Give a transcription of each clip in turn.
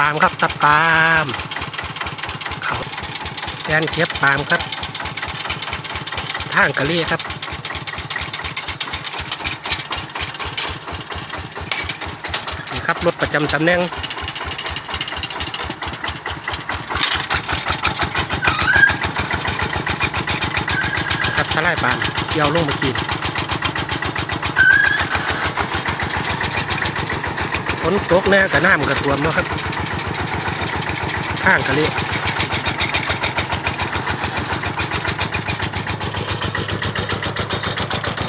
ปามครับตัดปามเขาแกนเก็บปามครับทางกะลี่ครับนี่ครับรถประจำตำแหน่งครับทลายปานเกี่ยวลงมากินฝนตกแน่แต่น้ำกระท่วมเนาะครับ ข้างกะเละ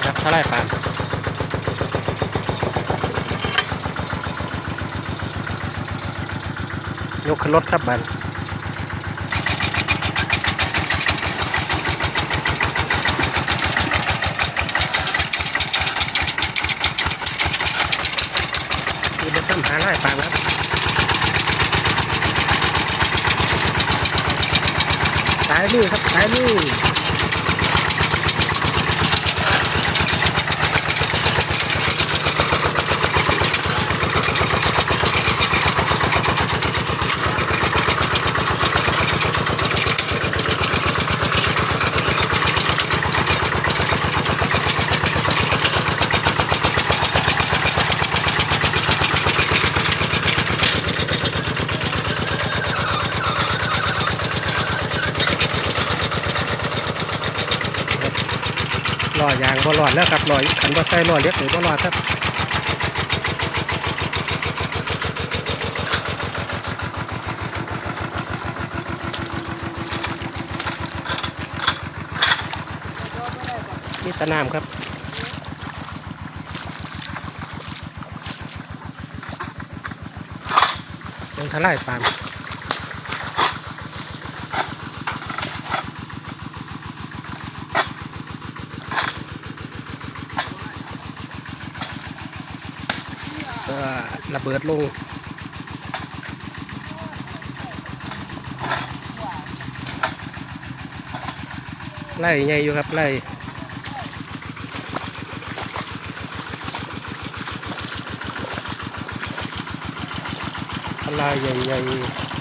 ครับทลายปานยกขึ้นรถครับบันคือเด็กต้นหาไล่ปางครับสายลูกครับสายลูก รอยางบ่รอดแล้วครับรอยขันบ่ใส่รอยเล็กหรือบ่รอดครับนี่ตะนามครับยังทลายปาล์ ระเบิดลงไล่ใหญ่อยู่ครับไล่ไล่ใหญ่ๆ